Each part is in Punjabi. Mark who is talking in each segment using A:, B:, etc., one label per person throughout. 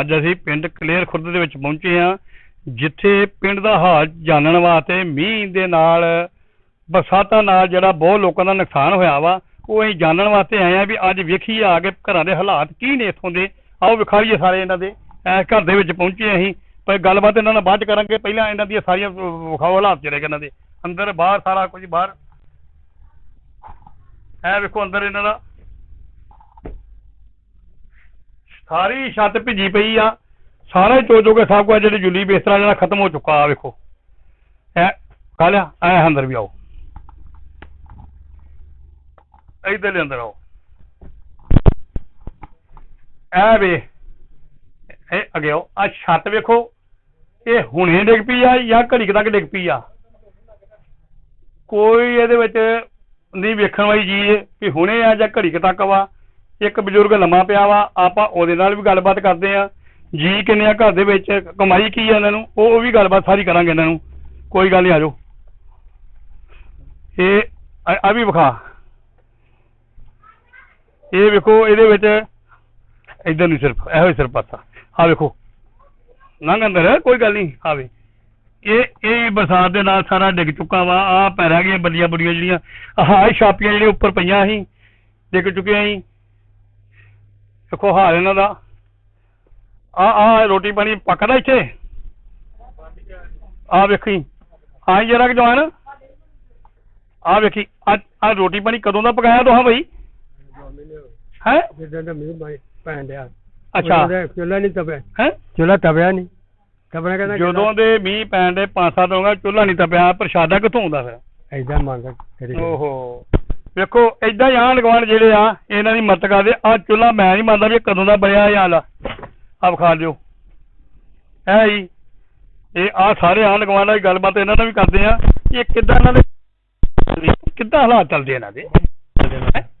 A: ਅੱਜ ਅਸੀਂ ਪਿੰਡ ਕਲੇਰ ਖੁਰਦ ਦੇ ਵਿੱਚ ਪਹੁੰਚੇ ਹਾਂ, ਜਿੱਥੇ ਪਿੰਡ ਦਾ ਹਾਲ ਜਾਣਨ ਵਾਸਤੇ ਮੀਂਹ ਦੇ ਨਾਲ, ਬਰਸਾਤਾਂ ਨਾਲ ਜਿਹੜਾ ਬਹੁਤ ਲੋਕਾਂ ਦਾ ਨੁਕਸਾਨ ਹੋਇਆ ਵਾ, ਉਹ ਅਸੀਂ ਜਾਣਨ ਵਾਸਤੇ ਆਏ ਆ ਵੀ ਅੱਜ ਵੇਖੀਏ ਆ ਕੇ ਘਰਾਂ ਦੇ ਹਾਲਾਤ ਕੀ ਨੇ ਇੱਥੋਂ ਦੇ। ਆਓ ਵਿਖਾਈਏ ਸਾਰੇ ਇਹਨਾਂ ਦੇ। ਇਸ ਘਰ ਦੇ ਵਿੱਚ ਪਹੁੰਚੇ ਅਸੀਂ। ਪਰ ਗੱਲਬਾਤ ਇਹਨਾਂ ਨਾਲ ਬਾਅਦ ਚ ਕਰਾਂਗੇ। ਪਹਿਲਾਂ ਇਹਨਾਂ ਦੀਆਂ ਸਾਰੀਆਂ ਵਿਖਾਓ ਹਾਲਾਤ ਜਿਹੜੇ ਇਹਨਾਂ ਦੇ। ਅੰਦਰ ਬਾਹਰ ਸਾਰਾ ਕੁਝ ਬਾਹਰ। ਇਹ ਵੇਖੋ ਅੰਦਰ ਇਹਨਾਂ ਦਾ ਸਾਰੀ ਛੱਤ ਭਿੱਜੀ ਪਈ ਆ। ਸਾਰਾ ਹੀ ਚੋ ਚੋ ਕੇ ਸਭ ਕੁਝ ਜਿਹੜੇ ਜੁਲੀ ਬਿਸਤਰਾ ਜਿਹੜਾ ਖਤਮ ਹੋ ਚੁੱਕਾ ਆ, ਵੇਖੋ। ਐ ਕਾਲਿਆ ਐ ਅੰਦਰ ਵੀ ਆਓ। ਇੱਧਰ ਅੰਦਰ ਆਓ। ਐ ਵੇ ਇਹ ਅੱਗੇ ਆਓ। ਆ ਛੱਤ ਵੇਖੋ, ਇਹ ਹੁਣੇ ਡਿੱਗ ਪਈ ਆ ਜਾਂ ਘੜੀ ਤੱਕ ਡਿੱਗ ਪਈ ਆ? ਕੋਈ ਇਹਦੇ ਵਿੱਚ ਨਹੀਂ ਵੇਖਣ ਵਾਲੀ ਚੀਜ਼ ਕਿ ਹੁਣੇ ਆ ਜਾਂ ਘੜੀ ਤੱਕ ਵਾ? ਇੱਕ ਬਜ਼ੁਰਗ ਲੰਮਾ ਪਿਆ ਵਾ, ਆਪਾਂ ਉਹਦੇ ਨਾਲ ਵੀ ਗੱਲਬਾਤ ਕਰਦੇ ਆ ਜੀ ਕਿੰਨੇ ਆ, ਘਰ ਦੇ ਵਿੱਚ ਕਮਾਈ ਕੀ ਆ ਇਹਨਾਂ ਨੂੰ, ਉਹ ਉਹ ਵੀ ਗੱਲਬਾਤ ਸਾਰੀ ਕਰਾਂਗੇ ਇਹਨਾਂ ਨੂੰ। ਕੋਈ ਗੱਲ ਨਹੀਂ ਆਜੋ ਇਹ, ਆ- ਵੀ ਵਿਖਾ। ਇਹ ਵੇਖੋ, ਇਹਦੇ ਵਿੱਚ ਇਧਰ ਨਹੀਂ ਸਿਰਫ, ਇਹੋ ਹੀ ਸਿਰਫ ਪਾਸਾ। ਆ ਵੇਖੋ। ਲੰਘ ਅੰਦਰ, ਕੋਈ ਗੱਲ ਨਹੀਂ ਆਵੇ ਇਹ ਇਹ ਬਰਸਾਤ ਦੇ ਨਾਲ ਸਾਰਾ ਡਿੱਗ ਚੁੱਕਾ ਵਾ ਆ ਪੈ ਰਹਿ ਗਈਆਂ ਬੱਲੀਆਂ ਬੁੜੀਆਂ ਜਿਹੜੀਆਂ, ਆਹ ਛਾਪੀਆਂ ਜਿਹੜੀਆਂ ਉੱਪਰ ਪਈਆਂ ਸੀ, ਡਿੱਗ ਚੁੱਕੀਆਂ ਸੀ। ਦੇਖੋ ਹਾਲ ਇਹਨਾਂ ਦਾ। ਆ ਆ ਰੋਟੀ ਪਾਣੀ ਪੱਕਦਾ ਇੱਥੇ? ਆ ਵੇਖੀ ਆਈ ਜਰਾ ਕਿ ਜਵਾਨ। ਆ ਵੇਖੀ ਆ ਰੋਟੀ ਪਾਣੀ ਕਦੋਂ ਦਾ ਪਕਾਇਆ ਤੋਹਾਂ ਬਈ? ਹੈ?
B: ਜਿੱਦਾਂ ਦਾ ਮੀਂਹ ਪਾਣੀ ਪੈਣ ਡਿਆ।
A: ਅੱਛਾ।
B: ਚੁੱਲਾ ਨਹੀਂ ਤਪਿਆ।
A: ਹੈ?
B: ਚੁੱਲਾ ਤਪਿਆ ਨਹੀਂ। ਤਪਣਾ ਕਹਿੰਦਾ
A: ਜਦੋਂ ਦੇ ਮੀਂਹ ਪੈਣ ਦੇ ਪੰਜ ਸੱਤ ਹੋਗਾ ਚੁੱਲ੍ਹਾ ਨਹੀਂ ਤਪਿਆ ਪ੍ਰਸ਼ਾਦਾ ਕਿੱਥੋਂ ਆਉਂਦਾ ਫਿਰ?
B: ਐਦਾਂ ਮੰਗ
A: ਓਹੋ। ਵੇਖੋ ਏਦਾਂ ਹੀ ਆਂਢ ਗੁਆਂਢ ਜਿਹੜੇ ਆ ਇਹਨਾਂ ਦੀ ਮਦਦ ਕਰਦੇ। ਆ ਚੁੱਲ੍ਹਾ ਮੈਂ ਨਹੀਂ ਮੰਨਦਾ ਵੀ ਇਹ ਕਦੋਂ ਦਾ ਬਣਿਆ ਇਹ ਹਾਲ ਆ ਆਪ ਖਾ ਲਿਓ ਹੈ ਜੀ ਇਹ ਆ ਸਾਰੇ ਆਂਢ ਗੁਆਂਢ ਦੀ ਗੱਲਬਾਤ ਇਹਨਾਂ ਨਾਲ ਵੀ ਕਰਦੇ ਆ। ਇਹ ਕਿੱਦਾਂ ਇਹਨਾਂ ਦੇ ਕਿੱਦਾਂ ਹਾਲਾਤ ਚੱਲਦੇ ਇਹਨਾਂ ਦੇ?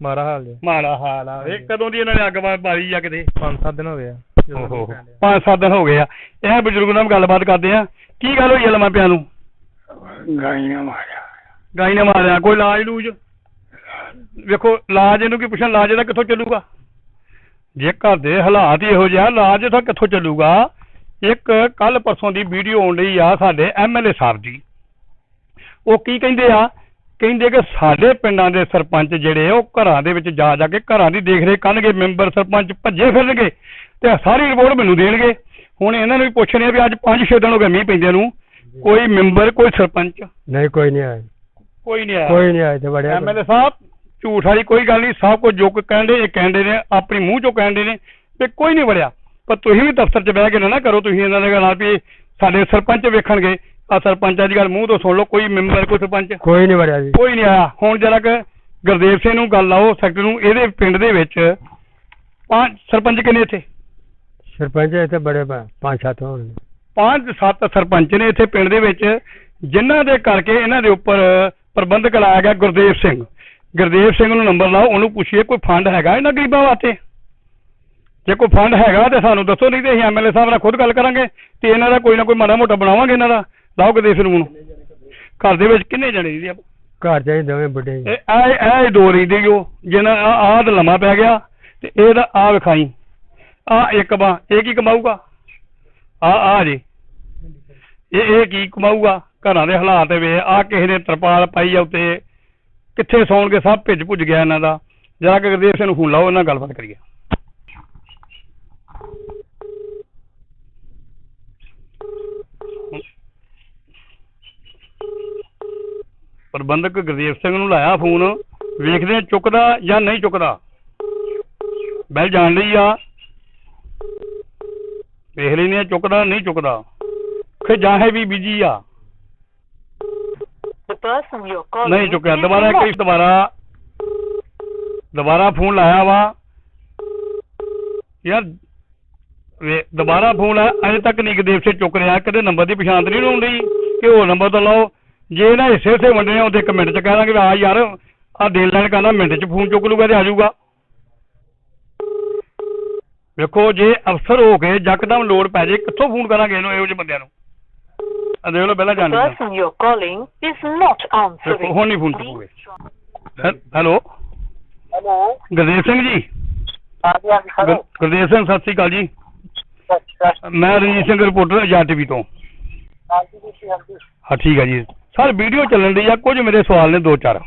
B: ਮਾਰਾ ਹਾਲ ਜੀ
A: ਮਾੜਾ ਹਾਲ ਆ। ਇਹ ਕਦੋਂ ਦੀ ਇਹਨਾਂ ਨੇ ਅੱਗ ਵਾ- ਬਾਲੀ ਆ ਕਿਤੇ?
B: 5-7 ਦਿਨ ਹੋ ਗਏ ਆ।
A: ਓਹੋ। ਪੰਜ ਸੱਤ ਦਿਨ ਹੋ ਗਏ ਆ। ਇਹ ਬਜ਼ੁਰਗ ਨਾਲ ਗੱਲਬਾਤ ਕਰਦੇ ਆ। ਕੀ ਗੱਲ ਹੋਈ ਆ ਲੰਮਾ ਪਿਆ ਨੂੰ?
B: ਗਾਈਆਂ ਮਾਰਿਆ।
A: ਗਾਈ ਨੇ ਮਾਰਿਆ ਕੋਈ ਇਲਾਜ ਲੂਜ ਵੇਖੋ ਇਲਾਜ ਇਹਨੂੰ ਕੀ ਪੁੱਛਣ ਇਲਾਜ ਇਹਦਾ ਕਿੱਥੋਂ ਚੱਲੂਗਾ? ਜੇ ਘਰ ਦੇ ਹਾਲਾਤ ਹੀ ਇਹੋ ਜਿਹਾ ਇਲਾਜ ਇਹਦਾ ਕਿੱਥੋਂ ਚੱਲੂਗਾ? ਇੱਕ ਕੱਲ ਪਰਸੋਂ ਦੀ ਵੀਡੀਓ ਆਉਣ ਲਈ ਆ ਸਾਡੇ ਐਮਐਲਏ ਸਾਹਿਬ ਦੀ। ਉਹ ਕੀ ਕਹਿੰਦੇ ਆ? ਕਹਿੰਦੇ ਕਿ ਸਾਡੇ ਪਿੰਡਾਂ ਦੇ ਸਰਪੰਚ ਜਿਹੜੇ ਉਹ ਘਰਾਂ ਦੇ ਵਿੱਚ ਜਾ ਜਾ ਕੇ ਘਰਾਂ ਦੀ ਦੇਖ ਰੇਖ ਕਰਨਗੇ ਮੈਂਬਰ ਸਰਪੰਚ ਭੱਜੇ ਫਿਰਨਗੇ ਤੇ ਸਾਰੀ ਰਿਪੋਰਟ ਮੈਨੂੰ ਦੇਣਗੇ। ਹੁਣ ਇਹਨਾਂ ਨੂੰ ਵੀ ਪੁੱਛ ਰਹੇ ਆ ਵੀ ਅੱਜ 5-6 ਦਿਨ ਹੋ ਗਏ ਮੀਂਹ ਪੈਂਦੇ ਨੂੰ ਕੋਈ ਮੈਂਬਰ ਕੋਈ ਸਰਪੰਚ?
B: ਨਹੀਂ ਕੋਈ ਨਹੀਂ ਆਇਆ।
A: ਕੋਈ ਨਹੀਂ ਆਇਆ।
B: ਕੋਈ ਨਹੀਂ ਆਇਆ ਤੇ ਬੜਿਆ
A: ਐਮਐਲਏ ਸਾਹਿਬ ਝੂਠ ਵਾਲੀ ਕੋਈ ਗੱਲ ਨਹੀਂ ਸਭ ਕੁਝ ਜੋ ਕੁ ਕਹਿੰਦੇ ਇਹ ਕਹਿੰਦੇ ਨੇ ਆਪਣੇ ਮੂੰਹ ਚੋਂ ਕਹਿੰਦੇ ਨੇ ਤੇ ਕੋਈ ਨਹੀਂ ਵੜਿਆ। ਪਰ ਤੁਸੀਂ ਵੀ ਦਫ਼ਤਰ 'ਚ ਬਹਿ ਕੇ ਨਾ ਕਰੋ ਤੁਸੀਂ ਇਹਨਾਂ ਦੇ ਨਾਲ ਵੀ ਸਾਡੇ ਸਰਪੰਚ ਵੇਖਣਗੇ। ਆ ਸਰਪੰਚਾਂ ਦੀ ਗੱਲ ਮੂੰਹ ਤੋਂ ਸੁਣ ਲਓ ਕੋਈ ਮੈਂਬਰ ਕੋਈ ਸਰਪੰਚ।
B: ਕੋਈ ਨਹੀਂ ਵੜਿਆ ਜੀ।
A: ਕੋਈ ਨਹੀਂ ਆਇਆ। ਹੁਣ ਜਰਾ ਕਿ ਗੁਰਦੇਵ ਸਿੰਘ ਨੂੰ ਗੱਲ ਲਾਓ ਸੈਕਟਰ ਨੂੰ ਇਹਦੇ ਪਿੰਡ ਦੇ ਵਿੱਚ ਪੰਜ ਸਰਪੰਚ ਕਿੰਨੇ ਇੱਥੇ?
B: ਸਰਪੰਚ ਇੱਥੇ ਬੜੇ ਪਾ- ਪੰਜ ਸੱਤ ਹੋਣਗੇ
A: ਪੰਜ ਸੱਤ ਸਰਪੰਚ ਨੇ ਇੱਥੇ ਪਿੰਡ ਦੇ ਵਿੱਚ ਜਿਨ੍ਹਾਂ ਦੇ ਕਰਕੇ ਇਹਨਾਂ ਦੇ ਉੱਪਰ ਪ੍ਰਬੰਧਕ ਲਾਇਆ ਗਿਆ ਗੁਰਦੇਵ ਸਿੰਘ। ਗੁਰਦੇਵ ਸਿੰਘ ਨੂੰ ਨੰਬਰ ਲਾਓ ਉਹਨੂੰ ਪੁੱਛੀਏ ਕੋਈ ਫੰਡ ਹੈਗਾ ਇਹਨਾਂ ਗਰੀਬਾਂ ਵਾਸਤੇ? ਜੇ ਕੋਈ ਫੰਡ ਹੈਗਾ ਤੇ ਸਾਨੂੰ ਦੱਸੋ ਨਹੀਂ ਤੇ ਅਸੀਂ ਐਮਐਲਏ ਸਾਹਿਬ ਨਾਲ ਖੁਦ ਗੱਲ ਕਰਾਂਗੇ ਤੇ ਇਹਨਾਂ ਦਾ ਕੋਈ ਨਾ ਕੋਈ ਮਾੜਾ ਮੋਟਾ ਬਣਾਵਾਂਗੇ ਇਹਨਾਂ ਦਾ। ਲਾਓ ਗੁਰਦੇਵ ਸਿੰਘ ਨੂੰ ਘਰ ਦੇ ਵਿੱਚ ਕਿੰਨੇ ਜਣੇ ਜੀ
B: ਘਰ ਚਾਹੀ ਦੋਵੇਂ ਜੀ।
A: ਇਹ ਇਹ ਇਹ ਦੋ ਰਹਿੰਦੇ ਜੋ ਜਿਹਨਾਂ ਆਹ ਤਾਂ ਲੰਮਾ ਪੈ ਗਿਆ ਤੇ ਇਹਦਾ ਆ ਵਿਖਾਈ। ਆ ਇੱਕ ਬਾ ਇਹ ਕੀ ਕਮਾਊਗਾ? ਆ ਆ ਜੀ। ਇਹ ਇਹ ਕੀ ਕਮਾਊਗਾ? ਘਰਾਂ ਦੇ ਹਾਲਾਤ ਵੇ ਆ ਕਿਸੇ ਨੇ ਤਰਪਾਲ ਪਾਈ ਆ ਉੱਤੇ। ਕਿੱਥੇ ਸੌਣਗੇ, ਸਭ ਭਿੱਜ ਭੁੱਜ ਗਿਆ ਇਹਨਾਂ ਦਾ। ਜਰਾ ਕਿ ਗੁਰਦੇਵ ਸਿੰਘ ਨੂੰ ਫੋਨ ਲਾਓ, ਇਹਨਾਂ ਨਾਲ ਗੱਲਬਾਤ ਕਰੀਏ। ਪ੍ਰਬੰਧਕ ਗੁਰਦੇਵ ਸਿੰਘ ਨੂੰ ਲਾਇਆ ਫੋਨ। ਵੇਖਦੇ ਚੁੱਕਦਾ ਜਾਂ ਨਹੀਂ ਚੁੱਕਦਾ। ਬੈਲ ਜਾਣ ਲਈ ਆ। ਵੇਖ ਲੈਨੇ ਆ ਚੁੱਕਦਾ, ਨਹੀਂ ਚੁੱਕਦਾ। ਫਿਰ ਜਾਹੇ ਵੀ ਬਿਜ਼ੀ ਆ।
C: The person you're calling.
A: ਨਹੀਂ ਚੁੱਕਿਆ
C: is
A: ਦੁਬਾਰਾ
C: not
A: ਕਈ ਦੁਬਾਰਾ। ਦੁਬਾਰਾ ਫੋਨ ਲਾਇਆ ਵਾ। ਯਾਰ, ਵੇ, ਦੁਬਾਰਾ ਫੋਨ ਆ ਅਜੇ ਤੱਕ ਨਹੀਂ ਗੁਰਦੇਵ ਸਿੰਘ ਚੁੱਕ ਰਿਹਾ ਕਿਤੇ ਨੰਬਰ ਦੀ ਪਛਾਣ ਨਹੀਂ ਹੋਣ ਕਿ ਹੋਰ ਨੰਬਰ ਤੋਂ ਲਾਓ। ਜੇ ਨਾ ਹਿੱਸੇ ਹਿੱਸੇ ਵੰਡਣੇ ਆ ਉਹਦੇ ਇੱਕ ਮਿੰਟ ਚ ਕਹਿ ਦਾਂਗੇ ਆ ਯਾਰ ਆ ਦੇਣ ਲੈਣ ਕਰਨਾ ਮਿੰਟ ਚ ਫੋਨ ਚੁੱਕ ਲੂਗਾ ਤੇ ਆ ਜਾਊਗਾ। ਵੇਖੋ, ਜੇ ਅਫਸਰ ਹੋ ਕੇ ਯਕਦਮ ਲੋੜ ਪੈ ਜੇ, ਕਿੱਥੋਂ ਫੋਨ ਕਰਾਂਗੇ ਇਹਨੂੰ, ਇਹੋ ਜਿਹੇ ਬੰਦਿਆਂ ਨੂੰ? ਦੇਖ ਲਓ ਪਹਿਲਾਂ
C: The
A: ਜਾਣੀ
C: person you're calling is not answering.
A: ਹੁਣ ਨਹੀਂ ਫੋਨ ਚੁੱਕੋਗੇ ਹੈਲੋ?
D: ਹੈਲੋ।
A: ਗੁਰਦੇਵ ਸਿੰਘ ਜੀ?
D: ਹਾਂਜੀ ਹਾਂਜੀ
A: ਗੁਰ- ਗੁਰਦੇਵ ਸਿੰਘ ਸਤਿ ਸ੍ਰੀ ਅਕਾਲ ਜੀ।
E: ਮੈਂ ਰਣਜੀਤ ਸਿੰਘ ਰਿਪੋਰਟਰ ਆਜ਼ਾਦ ਟੀਵੀ ਤੋਂ।
D: ਹਾਂਜੀ ਜੀ ਹਾਂਜੀ।
E: ਹਾਂ ਠੀਕ ਹੈ ਜੀ। ਸਰ ਵੀਡੀਓ ਚੱਲਣ ਦੀ ਆ ਕੁਝ ਮੇਰੇ ਸਵਾਲ ਨੇ ਦੋ ਚਾਰ।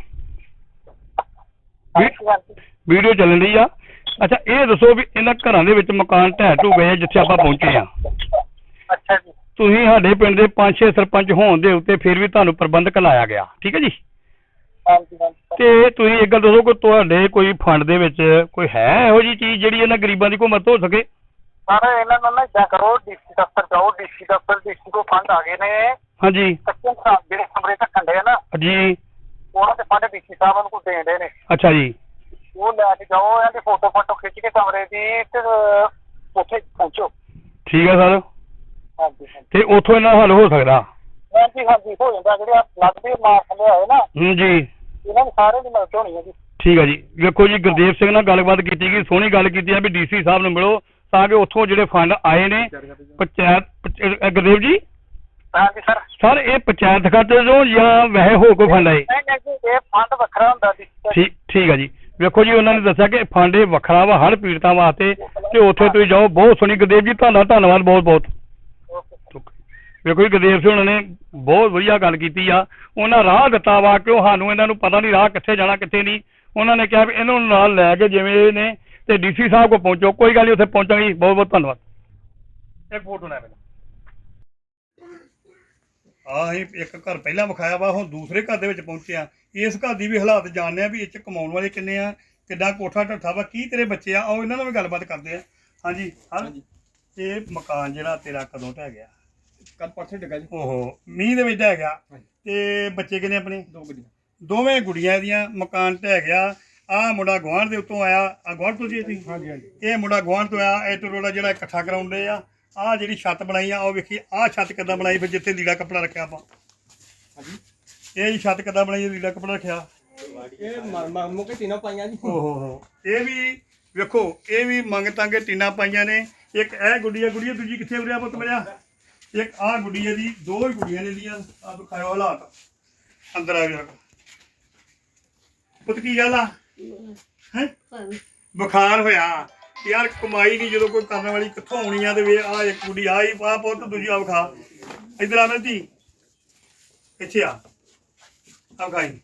D: ਹਾਂਜੀ ਹਾਂਜੀ।
E: ਵੀਡੀਓ ਚੱਲਣ ਦੀ ਆ। ਅੱਛਾ ਇਹ ਦੱਸੋ ਵੀ ਇਹਨਾਂ ਘਰਾਂ ਦੇ ਵਿੱਚ ਮਕਾਨ ਢਹਿ ਢੂ ਗਏ ਆ ਜਿੱਥੇ ਆਪਾਂ ਪਹੁੰਚੇ ਆ।
D: ਅੱਛਾ ਜੀ।
E: ਤੁਸੀਂ ਸਾਡੇ ਪਿੰਡ ਦੇ ਪੰਜ ਛੇ ਸਰਪੰਚ ਹੋਣ ਦੇ ਉੱਤੇ ਫਿਰ ਵੀ ਤੁਹਾਨੂੰ ਪ੍ਰਬੰਧਕ ਲਾਇਆ ਗਿਆ। ਠੀਕ ਹੈ ਜੀ? ਤੇ ਤੁਸੀਂ ਇੱਕ ਗੱਲ ਦੱਸੋ ਕਿ ਤੁਹਾਡੇ ਕੋਈ ਫੰਡ ਦੇ ਵਿੱਚ ਕੋਈ ਹੈ ਇਹੋ ਜੀ ਚੀਜ਼ ਜਿਹੜੀ ਇਹਨਾਂ ਗਰੀਬਾਂ ਦੀ ਕੋਈ ਮਦਦ ਹੋ ਸਕੇ?
D: ਸਰ ਇਹਨਾਂ ਨੂੰ ਨਾ ਇਦਾਂ ਕਰੋ ਡੀਸੀ ਦਫ਼ਤਰ ਜਾਓ ਡੀਸੀ ਦਫ਼ਤਰ ਡੀਸੀ ਕੋ ਫੰਡ ਆ ਗਏ ਨੇ।
E: ਹਾਂਜੀ।
D: ਕੱਚੇ ਸਾਹਿਬ ਜਿਹੜੇ ਕਮਰੇ ਢੱਕਣ ਦੇ ਨਾ
E: ਜੀ।
D: ਉਹਨਾਂ ਦੇ ਫੰਡ ਡੀਸੀ ਸਾਹਿਬ ਨੂੰ ਦੇਣ ਦੇ ਨੇ।
E: ਅੱਛਾ ਜੀ।
D: ਉਹ ਲੈ ਕੇ ਜਾਓ ਇਹਨਾਂ ਦੀ ਫੋਟੋ ਫੋਟੋ ਖਿੱਚ ਕੇ ਕਮਰੇ ਦੀ ਤੇ ਉੱਥੇ ਪਹੁੰਚੋ।
E: ਠੀਕ ਹੈ ਸਰ।
D: ਹਾਂਜੀ ਹਾਂਜੀ।
E: ਤੇ ਉੱਥੋਂ ਇਹਨਾਂ ਦਾ ਹੱਲ ਹੋ ਸਕਦਾ।
D: ਹਾਂਜੀ ਹਾਂਜੀ ਹੋ ਜਾਂਦਾ ਜਿਹੜੇ ਆਹ ਲੱਗਦੇ ਮਾਰ ਥੱਲੇ ਆਏ ਨਾ।
E: ਹੂੰ ਜੀ।
D: ਇਹਨਾਂ ਨੂੰ ਸਾਰੇ ਦੀ ਮਦਦ ਹੋਣੀ ਹੈ ਜੀ।
E: ਠੀਕ ਹੈ ਜੀ। ਵੇਖੋ ਜੀ ਗੁਰਦੇਵ ਸਿੰਘ ਨਾਲ ਗੱਲਬਾਤ ਕੀਤੀ ਗਈ ਸੋਹਣੀ ਗੱਲ ਕੀਤੀ ਆ ਵੀ ਡੀਸੀ ਸਾਹਿਬ ਨੂੰ ਮਿਲੋ ਤਾਂ ਕਿ ਉੱਥੋਂ ਜਿਹੜੇ ਫੰਡ ਆਏ ਨੇ ਪੰਚਾਇਤ ਪੰਚ- ਅਹ ਗੁਰਦੇਵ ਜੀ?
D: ਹਾਂਜੀ ਸਰ।
E: ਸਰ ਇਹ ਪੰਚਾਇਤ ਖਾਤੇ ਤੋਂ ਜਾਂ ਵੈਸੇ ਹੋਰ ਕੋਈ ਫੰਡ ਆਏ?
D: ਨਹੀਂ ਨਹੀਂ ਜੀ ਇਹ ਫੰਡ ਵੱਖਰਾ ਹੁੰਦਾ ਜੀ।
E: ਠੀਕ ਠੀਕ ਹੈ ਜੀ। ਵੇਖੋ ਜੀ ਉਹਨਾਂ ਨੇ ਦੱਸਿਆ ਕਿ ਫੰਡ ਇਹ ਵੱਖਰਾ ਵਾ ਹਰ ਪੀੜਤਾਂ ਵਾਸਤੇ ਤੇ ਉੱਥੇ ਤੁਸੀਂ ਜਾਓ ਬਹੁਤ ਸੋਹਣੀ ਗੁਰਦੇਵ ਜੀ ਤੁਹਾਡਾ ਧੰਨਵਾਦ ਬਹੁਤ ਬਹੁਤ ਵੇਖੋ ਜੀ ਗੁਰਦੇਵ ਸਿੰਘ ਉਹਨਾਂ ਨੇ ਬਹੁਤ ਵਧੀਆ ਗੱਲ ਕੀਤੀ ਆ। ਉਹਨਾਂ ਰਾਹ ਦਿੱਤਾ ਵਾ ਕਿ ਉਹ ਸਾਨੂੰ ਇਹਨਾਂ ਨੂੰ ਪਤਾ ਨਹੀਂ ਰਾਹ ਕਿੱਥੇ ਜਾਣਾ ਕਿੱਥੇ ਨਹੀਂ ਉਹਨਾਂ ਨੇ ਕਿਹਾ ਵੀ ਇਹਨਾਂ ਨੂੰ ਨਾਲ ਲੈ ਕੇ ਜਿਵੇਂ ਇਹ ਨੇ ਤੇ ਡੀਸੀ ਸਾਹਿਬ ਕੋਲ ਪਹੁੰਚੋ। ਕੋਈ ਗੱਲ ਨਹੀਂ ਉੱਥੇ ਪਹੁੰਚਾਂਗੇ ਬਹੁਤ ਬਹੁਤ ਧੰਨਵਾਦ। ਇੱਕ ਫੋਟੋ ਲੈ ਮੇਰਾ ਆ ਅਸੀਂ ਇੱਕ ਘਰ ਪਹਿਲਾਂ ਵਿਖਾਇਆ ਵਾ ਹੁਣ ਦੂਸਰੇ ਘਰ ਦੇ ਵਿੱਚ ਪਹੁੰਚੇ ਆ। ਇਸ ਘਰ ਦੀ ਵੀ ਹਾਲਾਤ ਜਾਣਦੇ ਆ ਵੀ ਇਹ ਚ ਕਮਾਉਣ ਵਾਲੇ ਕਿੰਨੇ ਆ ਕਿੱਦਾਂ ਕੋਠਾ ਢੱਠਾ ਵਾ ਕੀ ਤੇਰੇ ਬੱਚੇ ਆ ਆਓ ਇਹਨਾਂ ਨਾਲ ਵੀ ਗੱਲਬਾਤ ਕਰਦੇ ਆ। ਹਾਂਜੀ ਹਾਂ ਇਹ ਮਕਾਨ ਜਿਹੜਾ ਤੇਰਾ ਕਦੋਂ ਢਹਿ ਗਿਆ?
F: ਕੱਲ ਪਰਸੇ ਡਿੱਗਾ ਜੀ।
E: ਓਹੋ ਮੀਂਹ ਦੇ ਵਿੱਚ ਢਹਿ ਗਿਆ। ਤੇ ਬੱਚੇ ਕਿੰਨੇ ਆਪਣੇ?
F: ਦੋ ਗੱਡੀਆਂ।
E: ਦੋਵੇਂ ਗੁੜੀਆਂ ਦੀਆਂ ਮਕਾਨ ਢਹਿ ਗਿਆ। ਆ ਮੁੰਡਾ ਗੁਆਂਢ ਦੇ ਉੱਤੋਂ ਆਇਆ। ਆ ਗੁਆਂਢ ਤੋਂ ਜੀ ਤੁਸੀਂ?
F: ਹਾਂਜੀ ਹਾਂਜੀ।
E: ਇਹ ਮੁੰਡਾ ਗੁਆਂਢ ਤੋਂ ਆਇਆ। ਇਹ ਟਰੋਲਾ ਜਿਹੜਾ ਇਕੱਠਾ ਕਰਾਉਂਦੇ ਆ। ਆ ਜਿਹੜੀ ਛੱਤ ਬਣਾਈ ਆ ਉਹ ਵੇਖੀ ਆ ਛੱਤ ਕਿੱਦਾਂ ਬਣਾਈ? ਫਿਰ ਜਿੱਥੇ ਲੀੜਾ ਕੱਪੜਾ ਰੱਖਿਆ ਆਪਾਂ।
F: ਹਾਂਜੀ।
E: ਇਹ ਜੀ ਛੱਤ ਕਿੱਦਾਂ ਬਣਾਈ ਲੀੜਾ ਕੱਪੜਾ ਰੱਖਿਆ?
F: ਇਹ ਮ- ਮ- ਮੁੱਕੇ ਤਿੰਨੋਂ ਪਾਈਆਂ ਜੀ।
E: ਓਹੋ ਹੋ ਇਹ ਵੀ ਵੇਖੋ ਇਹ ਵੀ ਮੰਗ ਤਾਂਗੇ ਟੀਨਾ ਪਾਈਆਂ ਨੇ। ਇੱਕ ਇਹ ਗੁੱਡੀਆ ਗੁੱਡੀਆ ਦੂਜੀ ਕਿੱਥੇ ਉਰਿਆ ਪੁੱਤ ਮੇਰਿਆ ਇੱਕ ਆਹ ਗੁੱਡੀਆ ਦੀ, ਦੋ ਹੀ ਗੁੱਡੀਆਂ ਨੇ ਦੀਆਂ ਆ ਦਿਖਾਇਓ ਹਾਲਾਤ। ਅੰਦਰ ਆ ਗਿਆ। ਪੁੱਤ ਕੀ ਗੱਲ ਆ? ਹੈ? ਬੁਖਾਰ ਹੋਇਆ। ਯਾਰ ਕਮਾਈ ਨਹੀਂ, ਜਦੋਂ ਕੋਈ ਕਰਨ ਵਾਲੀ ਕਿੱਥੋਂ ਆਉਣੀ ਆ ਤੇ ਵੇ ਆ ਇੱਕ ਗੁੱਡੀ ਆਈ ਹੀ ਪੁੱਤ, ਦੂਜੀ ਆ ਵਿਖਾ। ਇਧਰ ਆ ਮੇਰੀ ਧੀ ਇੱਥੇ ਆ। ਆ ਖਾਈ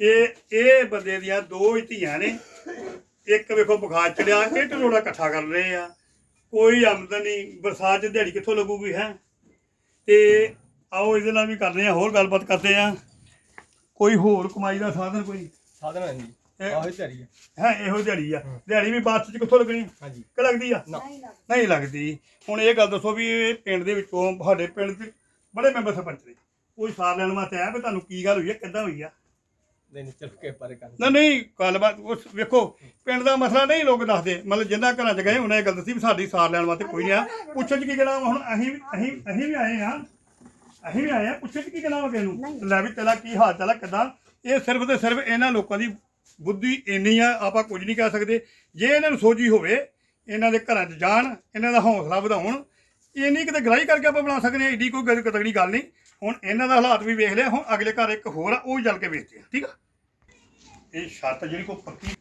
E: ਇਹ ਇਹ ਬੰਦੇ ਦੀਆਂ ਦੋ ਹੀ ਧੀਆਂ ਨੇ। ਇੱਕ ਵੇਖੋ ਬੁਖਾਰ ਚੜਿਆ ਇਹ ਟਰੋੜਾ ਇਕੱਠਾ ਕਰ ਰਹੇ ਆ। ਕੋਈ ਆਮਦਨ ਨਹੀਂ, ਬਰਸਾਤ 'ਚ ਦਿਹਾੜੀ ਕਿੱਥੋਂ ਲੱਗੂਗੀ, ਹੈ? ਤੇ ਆਓ ਇਹਦੇ ਨਾਲ ਵੀ ਕਰਦੇ ਆ ਹੋਰ ਗੱਲਬਾਤ ਕਰਦੇ ਆ ਕੋਈ ਹੋਰ ਕਮਾਈ ਦਾ ਸਾਧਨ ਕੋਈ?
F: ਸਾਧਨ ਹੈ ਜੀ
E: ਇਹ-
F: ਆਹੀ ਤਿਆਰੀ ਹੈ
E: ਹੈ ਇਹੋ ਦਿਹਾੜੀ ਆ। ਦਿਹਾੜੀ ਵੀ ਬਾਅਦ 'ਚ ਕਿੱਥੋਂ ਲੱਗਣੀ?
F: ਹਾਂਜੀ।
E: ਕਿ ਲੱਗਦੀ ਆ? ਨਹੀਂ ਲੱਗਦੀ। ਹੁਣ ਇਹ ਗੱਲ ਦੱਸੋ ਵੀ ਇਹ ਪਿੰਡ ਦੇ ਵਿੱਚੋਂ ਸਾਡੇ ਪਿੰਡ 'ਚ ਬੜੇ ਮੈਂਬਰ ਸਰਪੰਚ ਨੇ। ਕੋਈ ਸਾਰ ਲੈਣ ਵਾਸਤੇ ਆਇਆ ਵੀ ਤੁਹਾਨੂੰ ਕੀ ਗੱਲ ਹੋਈ ਹੈ ਕਿੱਦਾਂ ਹੋਈ ਆ?
F: ਨਹੀਂ ਨਹੀਂ ਚਲ ਕੇ ਪਰੇ ਕਰ
E: ਨਾ ਨਹੀਂ ਗੱਲਬਾਤ ਉਸ ਵੇਖੋ ਪਿੰਡ ਦਾ ਮਸਲਾ ਨਹੀਂ ਲੋਕ ਦੱਸਦੇ। ਮਤਲਬ ਜਿੰਨਾ ਘਰਾਂ 'ਚ ਗਏ ਉਹਨਾਂ ਇਹ ਗੱਲ ਦੱਸੀ ਵੀ ਸਾਡੀ ਸਾਰ ਲੈਣ ਵਾਸਤੇ ਕੋਈ ਨਹੀਂ ਆ। ਪੁੱਛਣ 'ਚ ਕੀ ਕਹਿਣਾ ਵਾ? ਹੁਣ ਅਸੀਂ ਵੀ- ਅਸੀਂ ਅਸੀਂ ਵੀ ਆਏ ਆ। ਅਸੀਂ ਵੀ ਆਏ ਆ। ਪੁੱਛਣ 'ਚ ਕੀ ਕਹਿਣਾ ਵਾ ਕਿਸੇ ਨੂੰ? ਲੈ ਵੀ ਤੇਰਾ ਕੀ ਹਾਲ ਚਾਲ ਆ ਕਿੱਦਾਂ? ਇਹ ਸਿਰਫ ਤੇ ਸਿਰਫ ਇਹਨਾਂ ਲੋਕਾਂ ਦੀ ਬੁੱਧੀ ਇੰਨੀ ਆ ਆਪਾਂ ਕੁਝ ਨਹੀਂ ਕਹਿ ਸਕਦੇ। ਜੇ ਇਹਨਾਂ ਨੂੰ ਸੋਝੀ ਹੋਵੇ ਇਹਨਾਂ ਦੇ ਘਰਾਂ 'ਚ ਜਾਣ ਇਹਨਾਂ ਦਾ ਹੌਸਲਾ ਵਧਾਉਣ ਇੰਨੀ ਕਿਤੇ ਗ੍ਰਾਈ ਕਰਕੇ ਆਪਾਂ ਬਣਾ ਸਕਦੇ ਆ। ਏਡੀ ਕੋਈ ਗੱਲ- ਤਗੜੀ ਗੱਲ ਨਹੀਂ। ਹੁਣ ਇਹਨਾਂ ਦਾ ਹਾਲਾਤ ਵੀ ਵੇਖ ਲਿਆ, ਹੁਣ ਅਗਲੇ ਘਰ ਇੱਕ ਹੋਰ ਆ, ਉਹ ਹੀ ਚੱਲ ਕੇ ਵੇਚਦੇ ਆ, ਠੀਕ ਆ? ਇਹ ਛੱਤ ਜਿਹੜੀ ਕੋ ਪੱਕੀ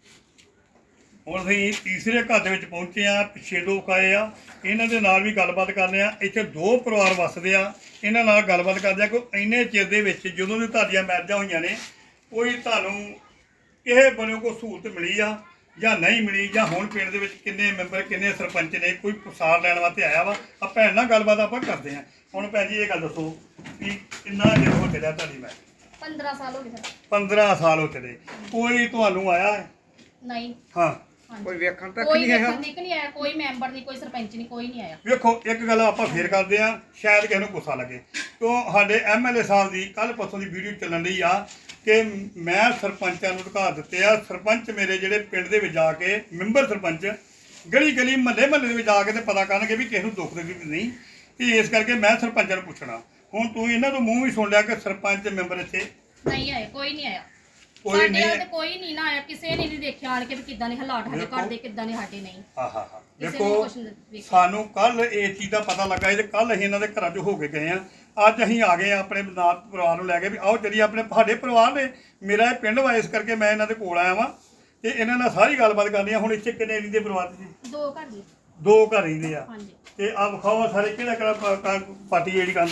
E: ਹੁਣ ਅਸੀਂ ਤੀਸਰੇ ਘਰ ਦੇ ਵਿੱਚ ਪਹੁੰਚੇ ਆ ਪਿੱਛੇ ਦੋ ਕਾਏ ਆ, ਇਹਨਾਂ ਦੇ ਨਾਲ ਵੀ ਗੱਲਬਾਤ ਕਰਦੇ ਆ, ਇੱਥੇ ਦੋ ਪਰਿਵਾਰ ਵੱਸਦੇ ਆ, ਇਹਨਾਂ ਨਾਲ ਗੱਲਬਾਤ ਕਰਦੇ ਆ ਕਿ ਇੰਨੇ ਚਿਰ ਦੇ ਵਿੱਚ ਜਦੋਂ ਵੀ ਤੁਹਾਡੀਆਂ ਮੈਰਿਜਾਂ ਹੋਈਆਂ ਨੇ, ਕੋਈ ਤੁਹਾਨੂੰ ਕਿਸੇ ਬਣਿਓ ਕੋ ਸਹੂਲਤ ਮਿਲੀ ਆ ਜਾਂ ਨਹੀਂ ਮਿਲੀ, ਜਾਂ ਹੁਣ ਪਿੰਡ ਦੇ ਵਿੱਚ ਕਿੰਨੇ ਮੈਂਬਰ, ਕਿੰਨੇ ਸਰਪੰਚ ਨੇ, ਕੋਈ ਪ੍ਰਸਾਰ ਲੈਣ ਵਾਸਤੇ ਆਇਆ ਵਾ ਆ ਭੈਣ ਨਾਲ ਗੱਲਬਾਤ ਆਪਾਂ ਕਰਦੇ ਆ। ਹੁਣ ਭੈਣ ਜੀ ਇਹ ਗੱਲ ਦੱਸੋ ਵੀ ਕਿੰਨਾ ਚਿਰ ਹੋ ਚੱਲਿਆ ਤੁਹਾਡੀ ਮੈਂ
G: 15 ਸਾਲ ਹੋ ਗਏ ਸਰ।
E: 15 ਸਾਲ ਹੋ ਚਲੇ। ਕੋਈ ਤੁਹਾਨੂੰ ਆਇਆ ਹੈ?
G: ਨਹੀਂ।
E: ਹਾਂ।
G: ਕੋਈ ਵੇਖਣ ਤੱਕ ਨਹੀਂ ਆਇਆ? ਕੋਈ ਵੇਖਣ ਨਹੀਂ ਆਇਆ ਕੋਈ ਮੈਂਬਰ ਨਹੀਂ ਕੋਈ ਸਰਪੰਚ ਨਹੀਂ ਕੋਈ ਨਹੀਂ ਆਇਆ।
E: ਵੇਖੋ ਇੱਕ ਗੱਲ ਆਪਾਂ ਫੇਰ ਕਰਦੇ ਆ ਸ਼ਾਇਦ ਕਿਸੇ ਨੂੰ ਗੁੱਸਾ ਲੱਗੇ। ਕਿਉਂ ਸਾਡੇ ਐਮਐਲਏ ਸਾਹਿਬ ਦੀ ਕੱਲ ਪਰਸੋਂ ਦੀ ਵੀਡੀਓ ਚੱਲਣ ਰਹੀ ਆ ਕਿ ਮੈਂ ਸਰਪੰਚਾਂ ਨੂੰ ਅਧਿਕਾਰ ਦਿੱਤੇ ਆ। ਸਰਪੰਚ ਮੇਰੇ ਜਿਹੜੇ ਪਿੰਡ ਦੇ ਵਿੱਚ ਜਾ ਕੇ ਮੈਂਬਰ ਸਰਪੰਚ ਗਲੀ ਗਲੀ ਮਹੱਲੇ ਮਹੱਲੇ ਦੇ ਵਿੱਚ ਜਾ ਕੇ ਤੇ ਪਤਾ ਕਰਨਗੇ ਵੀ ਕਿਸ ਨੂੰ ਦੁੱਖ ਦੇ ਨਹੀਂ। ਤੇ ਇਸ ਕਰਕੇ ਮੈਂ ਸਰਪੰਚਾਂ ਨੂੰ ਪੁੱਛਣਾ। ਹੁਣ ਤੂੰ ਇਹਨਾਂ ਤੋਂ ਮੂੰਹ ਵੀ ਸੁਣ ਲਿਆ ਕਿ ਸਰਪੰਚ ਮੈਂਬਰ ਇੱਥੇ।
G: ਨਹੀਂ ਆਇਆ ਕੋਈ ਨਹੀਂ ਆਇਆ।
E: ਕੋਈ
G: ਸਾਡੇ
E: ਨਹੀਂ
G: ਵੱਲ ਤੇ ਕੋਈ ਨਹੀਂ ਨਾ ਆਇਆ। ਕਿਸੇ ਨੇ ਨਹੀਂ ਦੇਖਿਆ ਆਣ ਕੇ ਵੀ ਕਿੱਦਾਂ ਦੇ ਹਾਲਾਤ ਸਾਡੇ ਘਰ ਦੇ ਕਿੱਦਾਂ ਦੇ ਸਾਡੇ ਨਹੀਂ।
E: ਹਾਂ ਹਾਂ ਹਾਂ
G: ਕਿਸੇ ਨੇ
E: ਦੇਖੋ
G: ਕੁਛ ਨਹੀਂ ਵੇਖਿਆ
E: ਸਾਨੂੰ ਕੱਲ ਇਹ ਚੀਜ਼ ਦਾ ਪਤਾ ਲੱਗਾ ਤੇ ਕੱਲ ਅਸੀਂ ਇਹਨਾਂ ਦੇ ਘਰਾਂ 'ਚ ਹੋ ਕੇ ਗਏ ਆ ਅੱਜ ਅਸੀਂ ਆ ਗਏ ਆ ਆਪਣੇ ਨਾਲ ਪਰਿਵਾਰ ਨੂੰ ਲੈ ਕੇ ਵੀ ਆਓ ਚੱਲੀਏ ਆਪਣੇ ਸਾਡੇ ਪਰਿਵਾਰ ਨੇ ਮੇਰਾ ਇਹ ਪਿੰਡ ਵਾ ਇਸ ਕਰਕੇ ਮੈਂ ਇਹਨਾਂ ਦੇ ਕੋਲ ਆਇਆ ਵਾਂ। ਤੇ ਇਹਨਾਂ ਨਾਲ ਸਾਰੀ ਗੱਲਬਾਤ ਕਰਨੀ ਆ। ਹੁਣ ਇੱਥੇ ਕਿੰਨੇ ਰਹਿੰਦੇ ਪਰਿਵਾਰ 'ਚ ਜੀ?
G: ਦੋ ਘਰ ਜੀ
E: ਦੋ ਘਰ ਰਹਿੰਦੇ ਆ।
G: ਹਾਂਜੀ।
E: ਤੇ ਆ ਵਿਖਾਓ ਸਾਰੇ ਕਿਹੜਾ ਕਿਹੜਾ ਪਾ- ਕਾ- ਪਾਟੀ ਜਿਹੜੀ ਕੰਧ?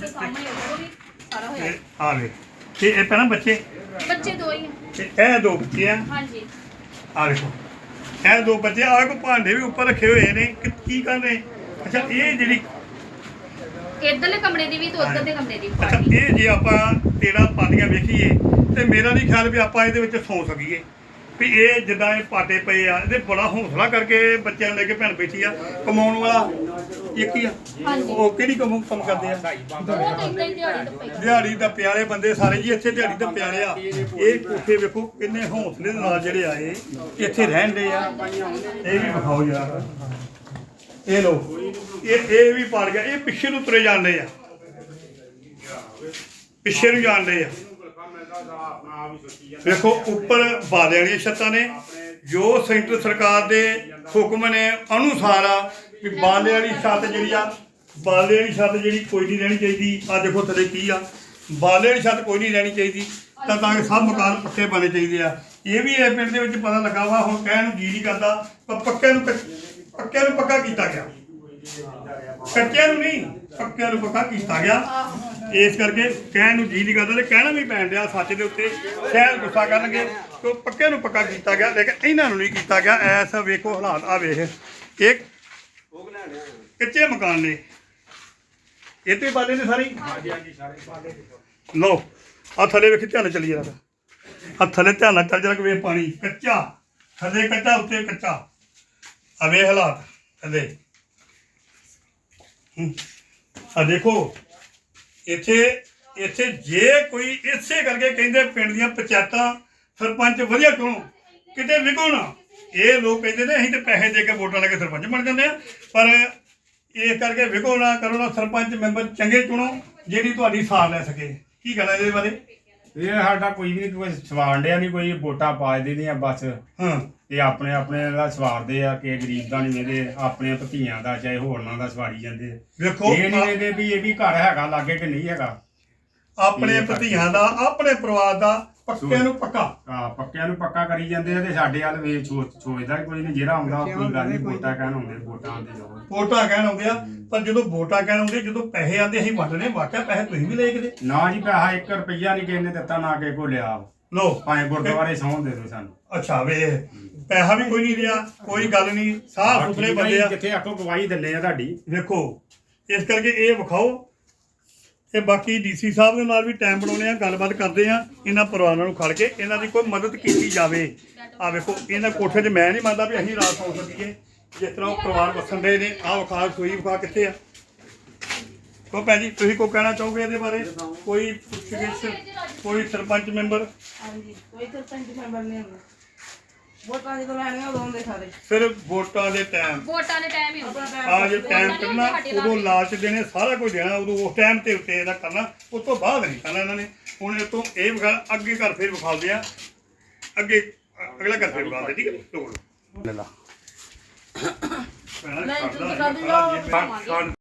G: ਤਾਂ ਸਾਹਮਣੇ ਉਹ ਵੀ ਸਾਰਾ ਹੋਇਆ।
E: ਤੇ ਆ ਵੇ ਤੇ ਇਹ ਪਹਿਲਾਂ ਬੱਚੇ?
G: ਬੱਚੇ ਦੋ ਹੀ ਆ।
E: ਤੇ ਇਹ ਦੋ ਬੱਚੇ ਆ।
G: ਹਾਂਜੀ।
E: ਆ ਵੇਖੋ। ਇਹ ਦੋ ਬੱਚੇ ਆ ਕੋ ਭਾਂਡੇ ਵੀ ਉੱਪਰ ਰੱਖੇ ਹੋਏ ਨੇ। ਕਿ ਕੀ ਕਰਦੇ ਅੱਛਾ ਇਹ ਜਿਹੜੀ
G: ਇਧਰਲੇ ਕਮਰੇ ਦੀ ਵੀ ਤੇ ਉਧਰ ਦੇ ਕਮਰੇ ਦੀ ਵੀ
E: ਅੱਛਾ
G: ਪਾਰਟੀ।
E: ਇਹ ਜੇ ਆਪਾਂ ਤੇਰਾ ਪਾਦੀਆਂ ਵੇਖੀਏ ਤੇ ਮੇਰਾ ਨਹੀਂ ਖਿਆਲ ਵੀ ਆਪਾਂ ਇਹਦੇ ਵਿੱਚ ਸੌ ਸਕੀਏ। ਵੀ ਇਹ ਜਿੱਦਾਂ ਇਹ ਪਾਟੇ ਪਏ ਆ ਇਹਦੇ ਬੜਾ ਹੌਸਲਾ ਕਰਕੇ ਬੱਚਿਆਂ ਨੂੰ ਲੈ ਕੇ ਭੈਣ ਬੈਠੀ ਆ। ਕਮਾਉਣ ਵਾਲਾ ਇੱਕ ਹੀ ਆ। ਉਹ ਕਿਹੜੀ ਕੰਮ ਕੰਮ ਕਰਦੇ ਆ?
G: ਦਿਹਾੜੀ ਦਾ
E: ਪਿਆਰੇ ਬੰਦੇ ਸਾਰੇ ਜੀ ਇੱਥੇ ਦਿਹਾੜੀ ਦਾ ਪਿਆਰੇ ਆ। ਇਹ ਕੋਠੇ ਵੇਖੋ ਕਿੰਨੇ ਹੌਸਲੇ ਦੇ ਨਾਲ ਜਿਹੜੇ ਆਏ ਇੱਥੇ ਰਹਿਣ ਦੇ ਆ। ਇਹ ਵੀ ਵਿਖਾਓ ਯਾਰ। ਇਹ ਲੋ ਇਹ ਇਹ ਵੀ ਪਾੜ ਗਿਆ। ਇਹ ਪਿੱਛੇ ਨੂੰ ਤੁਰੇ ਜਾਂਦੇ ਆ। ਪਿੱਛੇ ਨੂੰ ਜਾਂਦੇ ਆ। ਵੇਖੋ ਉੱਪਰ ਬਾਲੇ ਵਾਲੀਆਂ ਛੱਤਾਂ ਨੇ। ਜੋ ਸੈਂਟਰ ਸਰਕਾਰ ਦੇ ਹੁਕਮ ਨੇ ਅਨੁਸਾਰ ਆ ਵੀ ਬਾਲੇ ਵਾਲੀ ਛੱਤ ਜਿਹੜੀ ਆ ਬਾਲੇ ਵਾਲੀ ਛੱਤ ਜਿਹੜੀ ਕੋਈ ਨਹੀਂ ਰਹਿਣੀ ਚਾਹੀਦੀ। ਆ ਦੇਖੋ ਥੱਲੇ ਕੀ ਆ। ਬਾਲੇ ਵਾਲੀ ਛੱਤ ਕੋਈ ਨਹੀਂ ਰਹਿਣੀ ਚਾਹੀਦੀ। ਤਾਂ ਤਾਂ ਕਿ ਸਭ ਮਕਾਨ ਪੱਕੇ ਬਣੇ ਚਾਹੀਦੇ ਆ। ਇਹ ਵੀ ਇਹ ਪਿੰਡ ਦੇ ਵਿੱਚ ਪਤਾ ਲੱਗਾ ਵਾ ਹੁਣ ਕਹਿਣ ਨੂੰ ਜੀ ਨਹੀਂ ਕਰਦਾ ਪਰ ਪੱਕੇ ਨੂੰ ਪੱਕੇ ਨੂੰ ਪੱਕਾ ਕੀਤਾ ਗਿਆ। ਕੱਚਿਆਂ ਨੂੰ ਨਹੀਂ ਪੱਕਿਆਂ ਨੂੰ ਪੱਕਾ ਕੀਤਾ ਗਿਆ। ਇਸ ਕਰਕੇ ਕਹਿਣ ਨੂੰ ਜੀ ਨਹੀਂ ਕਰਦਾ ਤੇ ਕਹਿਣਾ ਵੀ ਪੈਣ ਡਿਆ ਸੱਚ ਦੇ ਉੱਤੇ। ਸ਼ਾਇਦ ਗੁੱਸਾ ਕਰਨਗੇ ਕਿ ਪੱਕੇ ਨੂੰ ਪੱਕਾ ਕੀਤਾ ਗਿਆ। ਲੇਕਿਨ ਇਹਨਾਂ ਨੂੰ ਨਹੀਂ ਕੀਤਾ ਗਿਆ। ਐਸਾ ਵੇਖੋ ਹਾਲਾਤ। ਆ ਵੇਖ। ਇਹ ਕੱਚੇ ਮਕਾਨ ਨੇ। ਤੇ ਬਾਲੇ ਨੇ ਸਾਰੀ? ਹਾਂਜੀ ਹਾਂਜੀ ਸਾਰੇ ਲੋ ਆ ਥੱਲੇ ਵੇਖੀ ਧਿਆਨ ਨਾਲ ਚੱਲੀ ਜਰਾ ਆ ਥੱਲੇ ਧਿਆਨ ਨਾਲ ਚੱਲ ਜਰਾ ਕਿ ਵੇ ਪਾਣੀ। ਕੱਚਾ। ਥੱਲੇ ਕੱਚਾ ਉੱਤੇ ਕੱਚਾ। ਆ ਵੇ ਹਾਲਾਤ। ਥੱਲੇ। ਆ ਦੇਖੋ, ਇੱਥੇ ਇੱਥੇ ਜੇ ਕੋਈ ਇਸੇ ਕਰਕੇ ਕਹਿੰਦੇ ਪਿੰਡ ਦੀਆਂ ਪੰਚਾਇਤਾਂ, ਸਰਪੰਚ ਵਧੀਆ ਚੁਣੋ ਕਿਤੇ ਵਿਗੋ ਨਾ। ਇਹ ਲੋਕ ਕਹਿੰਦੇ ਨੇ, ਅਸੀਂ ਤੇ ਪੈਸੇ ਦੇ ਕੇ ਵੋਟਾਂ ਲੈ ਕੇ ਸਰਪੰਚ ਬਣ ਜਾਂਦੇ ਆ। ਪਰ ਇਸ ਕਰਕੇ ਵਿਗੋ ਨਾ ਕਰੋ ਨਾ ਸਰਪੰਚ ਮੈਂਬਰ ਚੰਗੇ ਚੁਣੋ, ਜਿਹੜੀ ਤੁਹਾਡੀ ਸਾਥ ਲੈ ਸਕੇ। ਕੀ ਗੱਲ ਹੈ ਇਹਦੇ ਬਾਰੇ?
H: ਇਹ ਸਾਡਾ ਕੋਈ ਵੀ ਨਹੀਂ ਕੋਈ ਸਵਾਲ ਡਿਆ ਨਹੀਂ ਕੋਈ ਵੋਟਾਂ ਪਾ ਦਿੰਦੇ ਆ ਬਸ।
E: ਹਾਂ।
H: ਇਹ ਆਪਣੇ ਆਪਣੇ ਦਾ ਸਵਾਰਦੇ ਆ ਕਿ ਗਰੀਬ ਦਾ ਨਹੀਂ ਵੇਦੇ ਆਪਣੇ ਭਤੀਆਂ ਦਾ ਚਾਹੇ ਹੋਰਨਾਂ ਦਾ ਸਵਾਰੀ ਜਾਂਦੇ। ਆ।
E: ਵੇਖੋ
H: ਇਹ ਨਹੀਂ ਵੇਦੇ ਵੀ ਇਹ ਵੀ ਘਰ ਹੈਗਾ ਲਾਗੇ ਕਿ ਨਹੀਂ ਹੈਗਾ।
E: ਆਪਣੇ ਭਤੀਆਂ ਦਾ ਆਪਣੇ ਪਰਿਵਾਰ ਦਾ ਪੱਕੇ ਨੂੰ ਪੱਕਾ।
H: ਆ ਪੱਕਿਆਂ ਨੂੰ ਪੱਕਾ ਕਰੀ ਜਾਂਦੇ ਆ ਤੇ ਸਾਡੇ ਵੱਲ ਵੇ ਸੋਚ ਸੋਚਦਾ ਕੋਈ ਨਹੀਂ ਜਿਹੜਾ ਆਉਂਦਾ ਕੋਈ ਗੱਲ ਨਹੀਂ ਵੋਟਾਂ ਕਹਿਣ ਆਉਂਦੇ ਵੋਟਾਂ ਦੇ ਜਾਓ
E: ਵੋਟਾਂ ਕਹਿਣ ਆਉਂਦੇ ਆ ਪਰ ਜਦੋਂ ਵੋਟਾਂ ਕਹਿਣ ਆਉਂਦੇ ਜਦੋਂ ਪੈਸੇ ਆਉਂਦੇ ਅਸੀਂ ਵੰਡਨੇ ਵਾਕਿਆ ਪੈਸੇ ਤੁਸੀਂ ਵੀ ਲੈ ਕੇ ਦੇ
H: ਨਾ ਜੀ ਪੈਸਾ 1 ਰੁਪਈਆ ਨਹੀਂ ਕਿਸੇ ਨੇ ਦਿੱਤਾ ਨਾ ਕਿਸੇ ਕੋ ਲਿਆ।
E: ਲੋ
H: ਭਾਵੇਂ ਗੁਰਦੁਆਰੇ ਸੌਂ ਦੇ ਦਿਓ ਸਾਨੂੰ।
E: ਅੱਛਾ ਵੇ ਪੈਸਾ ਵੀ ਕੋਈ ਨਹੀਂ ਰਿਹਾ ਕੋਈ ਗੱਲ ਨਹੀਂ ਸਾਫ਼ ਸੁਥਰੇ ਬੰਦੇ ਆ।
H: ਜਿੱਥੇ ਆਖੋ ਗਵਾਹੀ ਦਿੰਨੇ ਆ ਤੁਹਾਡੀ।
E: ਵੇਖੋ ਇਸ ਕਰਕੇ ਇਹ ਵਿਖਾਓ ਤੇ ਬਾਕੀ ਡੀਸੀ ਸਾਹਿਬ ਦੇ ਨਾਲ ਵੀ ਟਾਈਮ ਬਣਾਉਣੇ ਆ, ਗੱਲਬਾਤ ਕਰਦੇ ਆ, ਇਹਨਾਂ ਪਰਿਵਾਰਾਂ ਨੂੰ ਖੜ ਕੇ ਇਹਨਾਂ ਦੀ ਕੋਈ ਮਦਦ ਕੀਤੀ ਜਾਵੇ। ਆ ਵੇਖੋ, ਇਹਨਾਂ ਕੋਠੇ 'ਚ ਮੈਂ ਨਹੀਂ ਮੰਨਦਾ ਵੀ ਅਸੀਂ ਰਾਤ ਸੌ ਸਕੀਏ, ਜਿਸ ਤਰ੍ਹਾਂ ਉਹ ਪਰਿਵਾਰ ਵਸਣ ਦੇ ਨੇ, ਆਹ ਵਿਖਾ ਸੋਈ ਵਿਖਾ ਕਿੱਥੇ ਆ? ਕੋ ਭੈਣ ਜੀ, ਤੁਸੀਂ ਕੋ ਕਹਿਣਾ ਚਾਹੋਗੇ ਇਹਦੇ ਬਾਰੇ? ਕੋਈ ਪੁੱਛਗਿੱਛ, ਕੋਈ ਸਰਪੰਚ ਮੈਂਬਰ
I: ਹਾਂਜੀ, ਕੋਈ ਸਰਪੰਚ ਮੈਂਬਰ ਨਹੀਂ ਹੁੰਦਾ ਵੋਟਾਂ ਜਦੋਂ ਲੈਣੀਆਂ ਉਦੋਂ ਦੇ ਸਾਰੇ।
E: ਸਿਰਫ ਵੋਟਾਂ ਦੇ ਟਾਈਮ
G: ਵੋਟਾਂ ਦੇ ਟਾਈਮ ਹੀ ਹੁੰਦਾ।
E: ਆ ਜੇ ਟਾਈਮ ਕਰਨਾ ਉਦੋਂ ਲਾਲਚ ਦੇਣੇ ਸਾਰਾ ਕੁਝ ਦੇਣਾ ਉਦੋਂ ਉਸ ਟਾਈਮ ਤੇ ਉੱਤੇ ਇਹਦਾ ਕਰਨਾ ਉਸ ਤੋਂ ਬਾਅਦ ਨਹੀਂ ਕਰਨਾ ਇਹਨਾਂ ਨੇ। ਹੁਣ ਇਹ ਤੋਂ ਇਹ ਵਿਖਾ ਅੱਗੇ ਘਰ ਫੇਰ ਵਿਖਾਲਦੇ ਆ। ਅੱਗੇ ਅ- ਅਗਲਾ ਘਰ ਫੇਰ ਵਿਖਾਲਦੇ ਠੀਕ ਹੈ ਲੈ ਲਾ।
I: ਨਹੀਂ, ਤੁਸੀਂ ਕਰ ਦਿਓ।
E: ਛੱਡ